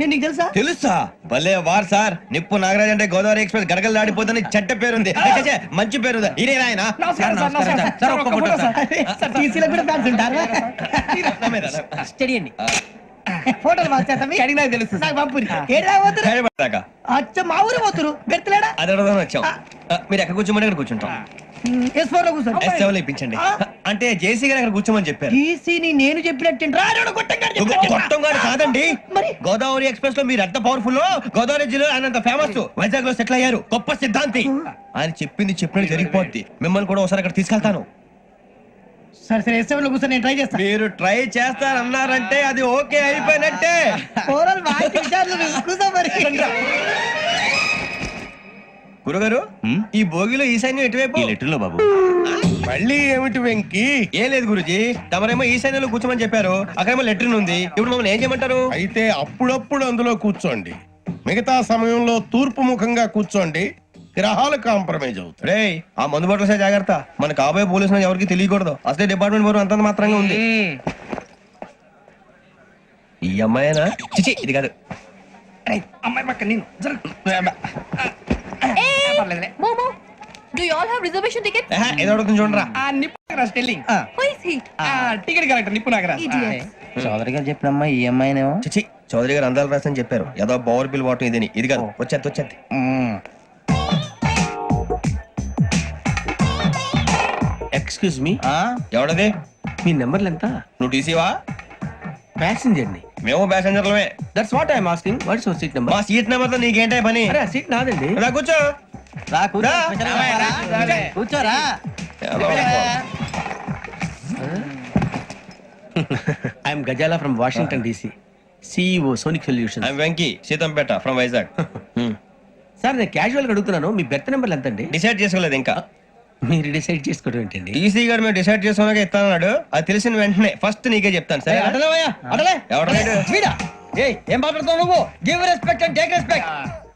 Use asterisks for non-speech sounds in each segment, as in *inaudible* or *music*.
నేను నీకు తెలుసా? తెలుసా? భలే వార్ సార్. నిప్పు నాగరాజ్ అంటే గోదావరి ఎక్స్ప్రెస్ గడగలు దాడిపోతుంది చెడ్డ పేరుంది. ఛే, మంచి పేరు ఇదే ఆయన? నమస్కారం సార్ నమస్కారం సార్. సార్ ఒక్క ఫోటో సార్. సార్. టీసీలో కూడా ఫ్యాన్స్ ఉంటారా? స్టడీ అండి. ఫోటోలు మార్చేస్తాం కడిగి నాకు తెలుసు నాకు పంపురి ఏడా పోతురు? దాకా. అచ్చ మా ఊరు పోతురు? బెర్తలేడా? అది అడగదామని వచ్చాం. ఆ, మీరు ఎక్కడ కూర్చోమని అక్కడ కూర్చుంటాం. ఎస్ ఫోర్లో కూర్చోండి. ఎస్ సెవెన్ ఇప్పించండి. అంటే జేసీ గారు అక్కడ కూర్చోమని చెప్పారు. టీసీని నేను చెప్పినట్టు గారు కాదండి. మరి? గోదావరి ఎక్స్ప్రెస్లో మీరు ఎంత పవర్ఫుల్ గోదావరి జిల్లా ఆయన అంత ఫేమస్ వైజాగ్లో సెటిల్ అయ్యారు. గొప్ప సిద్ధాంతి. ఆయన చెప్పింది చెప్పినట్టు జరిగిపోద్ది. మిమ్మల్ని కూడా ఒకసారి అక్కడ తీసుకెళ్తాను. సరే సరే లో కూర్చొని ట్రై చేస్తాను మీరు ట్రై చేస్తారన్నారంటే అది ఓకే అయిపోయినట్టే. *laughs* కూర్చో మరి గురుగారు ఈ భోగిలో ఈశాన్యం ఎటువైపు? లెటర్లో బాబు. మళ్ళీ ఏమిటి వెంకీ? ఏం లేదు గురుజీ తమరేమో ఈశాన్యంలో కూర్చోమని చెప్పారు. అక్కడేమో లెటర్ ఉంది. ఇప్పుడు మమ్మల్ని ఏం చేయమంటారు? అయితే అప్పుడప్పుడు అందులో కూర్చోండి. మిగతా సమయంలో తూర్పు ముఖంగా కూర్చోండి. గ్రహాలు కాంప్రమైజ్ అవుతాయి. రే ఆ మందు బట్టలసే జాగ్రత్త. మన కాబోయే పోలీసులు ఎవరికి తెలియకూడదు. అసలే డిపార్ట్మెంట్ బోర్ అంతంత మాత్రంగా ఉంది. ఈ అమ్మాయినా? చిచి ఇది కాదు. అమ్మాయి పక్క నేను Momo, do you all have reservation tickets? ఏహే, ఏదో అడుగుతుంది చూడరా ఆ నిప్పు Nagaraj telling is he? Ticket correct నిప్పు నాగరాజ్. Idiots. చౌదరి గారు చెప్పినమ్మా ఈ అమ్మాయినేమో చిచి చౌదరి గారు అందాలు రాసని చెప్పారు. ఏదో బోర్ బిల్ వాటం ఇదని. ఇది కాదు వచ్చేది వచ్చేది. Excuse me ఎవడది? మీ నెంబర్లు ఎంత? నువ్వు టీసీవా? ప్యాసింజర్ని మేము ప్యాసెంజర్లమే that's what I'm asking what's your seat మా నెంబర్ సీట్ నెంబర్తో నీకేంటే పని? సీట్ నాదండి. కూర్చో. రా కూర్చో. కూర్చోరా *laughs* I'm Ghazala from Washington DC. CEO sonic solution I'm Venky Seethampeta from Vizag. *laughs* Sir నేను క్యాజువల్గా అడుగుతున్నాను మీ బెర్త్ నెంబర్లు ఎంత అండి డిసైడ్ చేసుకోలేదు ఇంకా. మీరు డిసైడ్ చేసుకోవడం ఏంటండి? టీసీ గారు మేము డిసైడ్ చేసుకున్నాక ఇస్తానన్నాడు. అది తెలిసిన వెంటనే ఫస్ట్ నీకే చెప్తాను సరే అటలేవయ్యా అటలే ఎవడలేడు? ఏం మాట్లాడుతావు నువ్వు? Give respect and take respect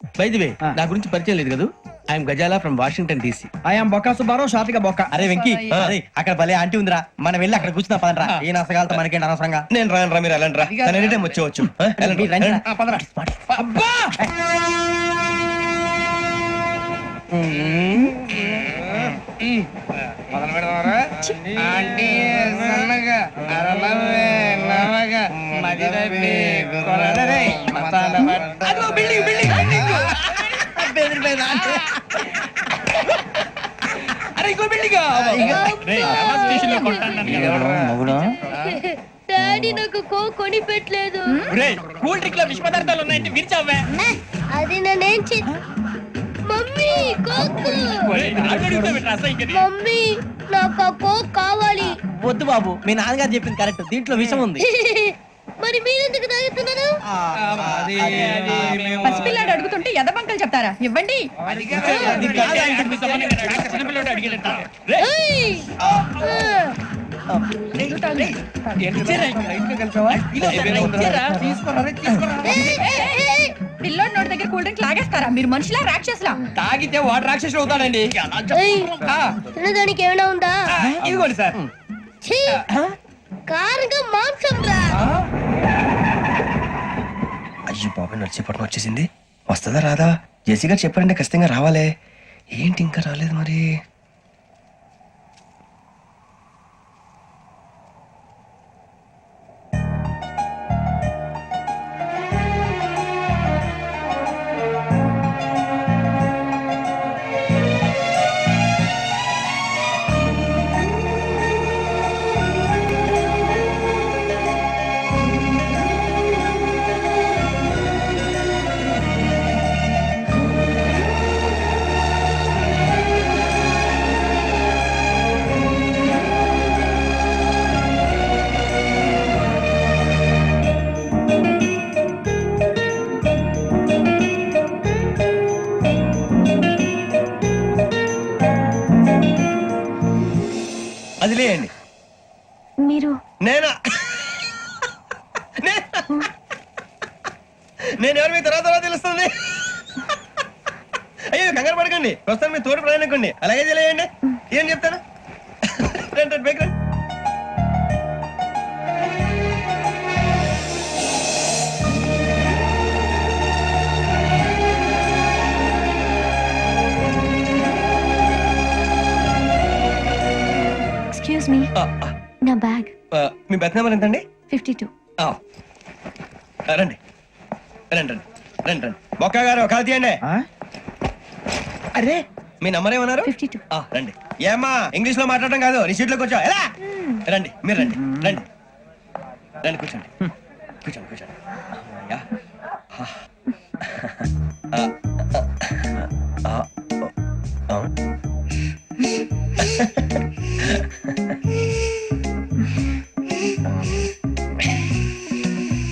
వే ఆ. నా గురించి పరిచయం లేదు కదా? I'm Ghazala from Washington DC I'm బొక్క సుబ్బారావు షార్ట్గా బొక్క అరే వెంకీ అరే అక్కడ భలే ఆంటీ ఉందిరా. మనం వెళ్ళి అక్కడ కూర్చున్నా పదరా ఏ నసగాలతో మనకేంటి అనవసరంగా? నేను రాను రా మీరు వెళ్ళండి రా తను ఎనీ టైం వచ్చేవచ్చు. మొదలు పెడదామరా ఆంటీ సన్నగా అరలవే నవగా మది తప్పి కొరడరే ఆంటీ. అరే ఇంకో బిల్డింగ్ మొగుడు డాడీ నాకు కో కొని పెట్టలేదు కూల్ డ్రింక్లో విష పదార్థాలు ఉన్నాయంటే విరిచావే అది నేనేం చే మమ్మీ కోక్. మమ్మీ నాకు ఆ కోక్ కావాలి. వద్దు బాబు మీ నాన్నగారు చెప్పింది కరెక్ట్. దీంట్లో విషయం ఉంది. *laughs* మరి మీరెందుకు తాగుతున్నారు? అడుగుతుంటే ఎదబంకలు చెప్తారా ఇవ్వండి! పిల్లోడి నోటి దగ్గర కూల్ డ్రింక్ లాగేస్తారా మీరు మనుషులా రాక్షసులా తాగితే వాడు రాక్షసుడు అవుతాడండి! తినడానికి ఏమైనా ఉందా ఇదిగోండి సార్ ఛీ! కారంగా మాంసం రా అయ్యో నడిచేపట్నం వచ్చేసింది వస్తుందా రాదా? జెసి గారు చెప్పారంటే ఖచ్చితంగా రావాలే. ఏంటి ఇంకా రాలేదు మరి? అది లేండి మీరు నేనా? నేను? ఎవరు మీ తర్వాత తర్వాత తెలుస్తుంది? అయ్యో కంగారు పడకండి. ప్రస్తుతం మీ తోడు ప్రయాణకండి. అలాగే తెలియండి ఏం చెప్తాను రెండు బైక్ రండి. నా బ్యాగ్. మీ బెత్ నెంబర్ ఎంతండి? Fifty two. రండి. రండి రండి. రండి రండి. బొక్క గారు కాల్ తీయండి. ఆ? అరే మీ నంబర్ ఏమన్నారు? Fifty two. ఆ, రండి. ఏమ్మా ఇంగ్లీష్లో మాట్లాడడం కాదు నీ సీట్లోకి వచ్చా ఎలా రండి మీరు రండి రండి. రండి కూర్చోండి. కూర్చోండి కూర్చోండి.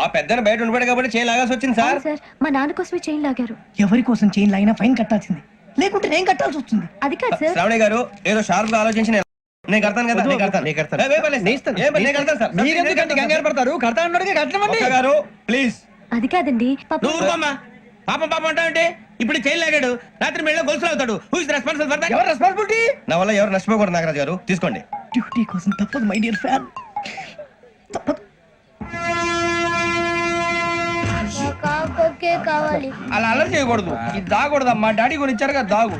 ఆ పెద్దని బయట ఉండిపోయాడు కాబట్టి చేయి లాగాల్సి వచ్చింది సార్. సార్ మా నాన్న కోసమే చైన్ లాగారు. ఎవరి కోసం చైన్ లాగినా ఫైన్ కట్టాల్సింది. లేకుంటే నేను కట్టాల్సి వస్తుంది. అది కాదు సార్. శ్రావణి గారు ఏదో షార్ప్గా ఆలోచించి నేను- నేను కడతాను కదా నేను కడతాను. నేను కడతాను. ఏయ్, వేయ్ పర్లేదు. ఏం పర్లేదు, నేను కడతాను సార్. కంగారు పడతారు? కడతా అన్నాడుగా కట్టమండి ఒక్క గారు ప్లీజ్ అది కాదండి పాప నువ్వు ఊరుకోమ్మా. పాపం పాపం అంటావంటే? ఇప్పుడు చైన్ లాగాడు రాత్రి మెళ్ళ గొలుసులు అవుతాడు. Who is responsible for that ఎవరు రెస్పాన్సిబిలిటీ నా వల్ల ఎవరు నష్టపోకూడదు నాగరాజు గారు. తీసుకోండి. డ్యూటీ కోసం తప్పదు మై డియర్ ఫ్యాన్ తప్పదు. కావాలి. అలా అల్లరి చేయకూడదు. ఇది దాగకూడదమ్మా. డాడీ కొని ఇచ్చారు కదా దాగు.